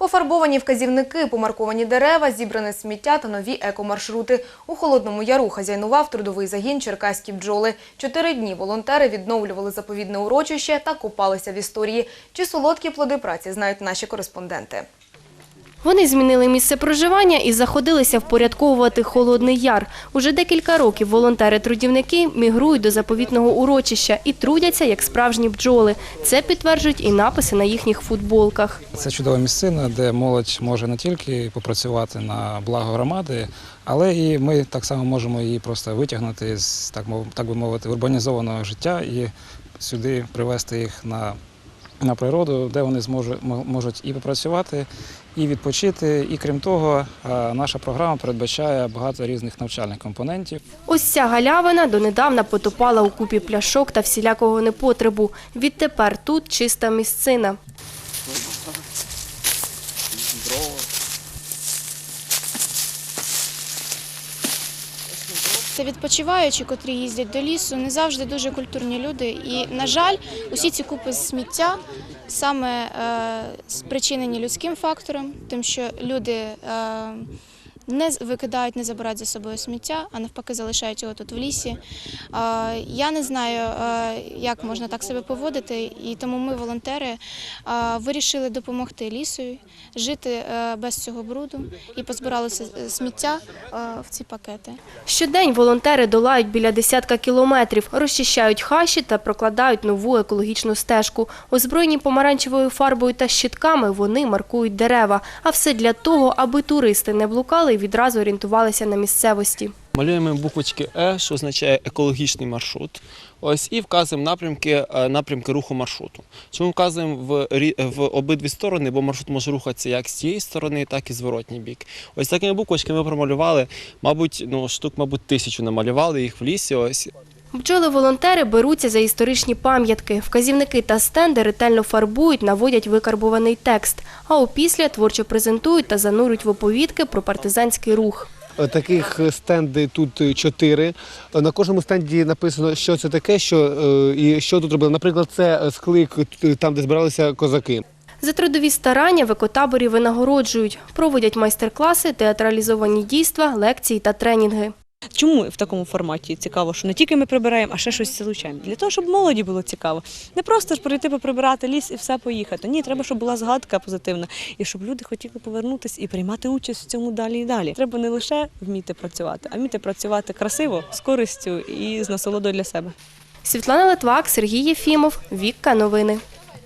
Пофарбовані вказівники, помарковані дерева, зібране сміття та нові екомаршрути. У Холодному Яру хазяйнував трудовий загін «Черкаські бджоли». Чотири дні волонтери відновлювали заповідне урочище та купалися в історії. Чи солодкі плоди праці знають наші кореспонденти. Вони змінили місце проживання і заходилися впорядковувати Холодний Яр. Уже декілька років волонтери-трудівники мігрують до заповітного урочища і трудяться як справжні бджоли. Це підтверджують і написи на їхніх футболках. Це чудова місцина, де молодь може не тільки попрацювати на благо громади, але і ми так само можемо її просто витягнути з так так би мовити, урбанізованого життя і сюди привезти їх на, на природу, де вони зможуть можуть і попрацювати, і відпочити. І крім того, е, наша програма передбачає багато різних навчальних компонентів. Ось ця галявина донедавна потопала у купі пляшок та всілякого непотребу. Відтепер тут чиста місцина. Це відпочиваючі, котрі їздять до лісу, не завжди дуже культурні люди. І, на жаль, усі ці купи сміття саме е, спричинені людським фактором, тим, що люди е, не викидають, не забирають за собою сміття, а навпаки залишають його тут в лісі. Я не знаю, як можна так себе поводити, і тому ми, волонтери, вирішили допомогти лісу жити е, без цього бруду і позбиралися сміття е, в ці пакети. Щодень волонтери долають біля десятка кілометрів, розчищають хащі та прокладають нову екологічну стежку. Озброєні помаранчевою фарбою та щитками вони маркують дерева. А все для того, аби туристи не блукали і відразу орієнтувалися на місцевості. Малюємо буквочки Е, що означає екологічний маршрут. Ось і вказуємо напрямки, е, напрямки руху маршруту. Чому вказуємо в, в обидві сторони, бо маршрут може рухатися як з цієї сторони, так і зворотній бік. Ось такими буквочками ми промалювали, мабуть, ну штук, мабуть, тисячу намалювали їх в лісі. Ось Бджоли-волонтери беруться за історичні пам'ятки. Вказівники та стенди ретельно фарбують, наводять викарбуваний текст. А опісля творчо презентують та занурюють в оповідки про партизанський рух. Е, Таких стенди тут е, чотири. Е, На кожному стенді написано, що це таке, що і що тут робили. Наприклад, це склик там, де збиралися козаки. За трудові старання в екотаборі винагороджують, проводять майстер-класи, театралізовані дійства, лекції та тренінги. Чому в такому форматі цікаво, що не тільки ми прибираємо, а ще щось залучаємо? Для того, щоб молоді було цікаво. Не просто ж прийти поприбирати ліс і все поїхати. Ні, треба, щоб була згадка позитивна, і щоб люди хотіли повернутися і приймати участь в цьому далі і далі. Треба не лише вміти працювати, а вміти працювати красиво, з користю і з насолодою для себе. Світлана Литвак, Сергій Єфімов, Вікка Новини.